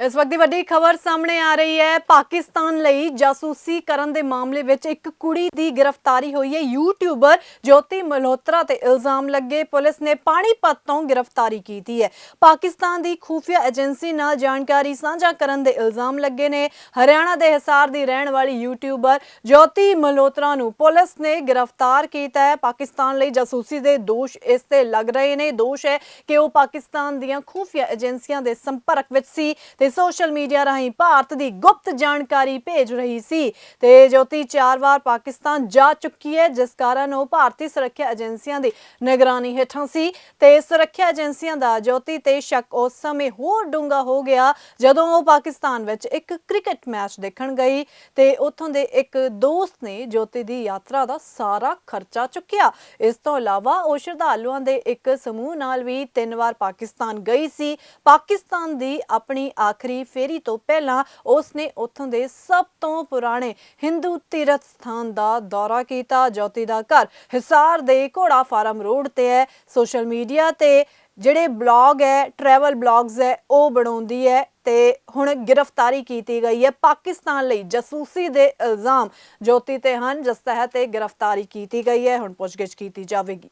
ਇਸ ਵਕਤ ਦੀ ਵੱਡੀ ਖਬਰ ਸਾਹਮਣੇ ਆ ਰਹੀ ਹੈ। ਪਾਕਿਸਤਾਨ ਲਈ ਜਾਸੂਸੀ ਕਰਨ ਦੇ ਮਾਮਲੇ ਵਿੱਚ ਇੱਕ ਕੁੜੀ ਦੀ ਗ੍ਰਿਫਤਾਰੀ ਹੋਈ ਹੈ। ਯੂਟਿਊਬਰ ਜੋਤੀ ਮਲਹੋਤਰਾ ਤੇ ਇਲਜ਼ਾਮ ਲੱਗੇ ਪੁਲਿਸ ਨੇ ਪਾਣੀਪਤ ਤੋਂ ਗ੍ਰਿਫਤਾਰੀ ਕੀਤੀ ਹੈ। ਪਾਕਿਸਤਾਨ ਦੀ ਖੂਫੀਆ ਏਜੰਸੀ ਨਾਲ ਜਾਣਕਾਰੀ ਸਾਂਝਾ ਕਰਨ ਦੇ ਇਲਜ਼ਾਮ ਲੱਗੇ ਨੇ। ਹਰਿਆਣਾ ਦੇ ਹਿਸਾਰ ਦੀ ਰਹਿਣ ਵਾਲੀ ਯੂਟਿਊਬਰ ਜੋਤੀ ਮਲਹੋਤਰਾ ਨੂੰ ਪੁਲਿਸ ਨੇ ਗ੍ਰਿਫਤਾਰ ਕੀਤਾ ਹੈ। ਪਾਕਿਸਤਾਨ ਲਈ ਜਾਸੂਸੀ ਦੇ ਦੋਸ਼ ਇਸ ਤੇ ਲੱਗ ਰਹੇ ਨੇ। ਦੋਸ਼ ਹੈ ਕਿ ਉਹ ਪਾਕਿਸਤਾਨ ਦੀਆਂ ਖੂਫੀਆ ਏਜੰਸੀਆਂ ਦੇ ਸੰਪਰਕ ਵਿੱਚ ਸੀ ਤੇ ਸੋਸ਼ਲ ਮੀਡੀਆ ਰਾਹੀਂ ਭਾਰਤ ਦੀ ਗੁਪਤ ਜਾਣਕਾਰੀ ਭੇਜ ਰਹੀ ਸੀ। ਤੇ ਜੋਤੀ, ਚਾਰ ਵਾਰ ਪਾਕਿਸਤਾਨ ਜਾ ਚੁੱਕੀ ਹੈ, ਜਿਸ ਕਾਰਨ ਉਹ ਭਾਰਤੀ ਸੁਰੱਖਿਆ ਏਜੰਸੀਆਂ ਦੀ ਨਿਗਰਾਨੀ ਹੇਠਾਂ ਸੀ। ਤੇ ਸੁਰੱਖਿਆ ਏਜੰਸੀਆਂ ਦਾ ਜੋਤੀ ਤੇ ਸ਼ੱਕ ਉਸ ਸਮੇਂ ਹੋਰ ਡੂੰਘਾ ਹੋ ਗਿਆ, ਜਦੋਂ ਉਹ ਪਾਕਿਸਤਾਨ ਵਿੱਚ ਇੱਕ ਕ੍ਰਿਕਟ ਮੈਚ ਦੇਖਣ ਗਈ। ਤੇ ਉੱਥੋਂ ਦੇ ਇੱਕ ਦੋਸਤ ਨੇ ਜੋਤੀ ਦੀ ਯਾਤਰਾ ਦਾ ਸਾਰਾ ਖਰਚਾ ਚੁੱਕਿਆ। ਇਸ ਤੋਂ ਇਲਾਵਾ ਉਹ ਸ਼ਰਧਾਲੂਆਂ ਦੇ ਇੱਕ ਸਮੂਹ ਨਾਲ ਵੀ ਤਿੰਨ ਵਾਰ ਪਾਕਿਸਤਾਨ ਗਈ ਸੀ। ਪਾਕਿਸਤਾਨ ਦੀ ਆਪਣੀ ਆਖਰੀ ਫੇਰੀ ਤੋਂ ਪਹਿਲਾਂ ਉਸ ਨੇ ਉੱਥੋਂ ਦੇ ਸਭ ਤੋਂ ਪੁਰਾਣੇ ਹਿੰਦੂ ਤੀਰਥ ਸਥਾਨ ਦਾ ਦੌਰਾ ਕੀਤਾ, ਜੋਤੀ ਦਾ ਘਰ ਹਿਸਾਰ ਦੇ ਘੋੜਾ ਫਾਰਮ ਰੋਡ ਤੇ ਹੈ। ਸੋਸ਼ਲ ਮੀਡੀਆ ਤੇ ਜਿਹੜੇ ਬਲੌਗ ਹੈ ਟਰੈਵਲ ਬਲੌਗਸ ਹੈ, ਉਹ ਬਣਾਉਂਦੀ ਹੈ ਤੇ ਹੁਣ ਗ੍ਰਿਫਤਾਰੀ ਕੀਤੀ ਗਈ ਹੈ। ਪਾਕਿਸਤਾਨ ਲਈ ਜਾਸੂਸੀ ਦੇ ਇਲਜ਼ਾਮ ਜੋਤੀ ਤੇ ਹਨ, ਜਿਸ ਤਹਿਤ ਇਹ ਗ੍ਰਿਫਤਾਰੀ ਕੀਤੀ ਗਈ ਹੈ। ਹੁਣ ਪੁੱਛਗਿੱਛ ਕੀਤੀ ਜਾਵੇਗੀ।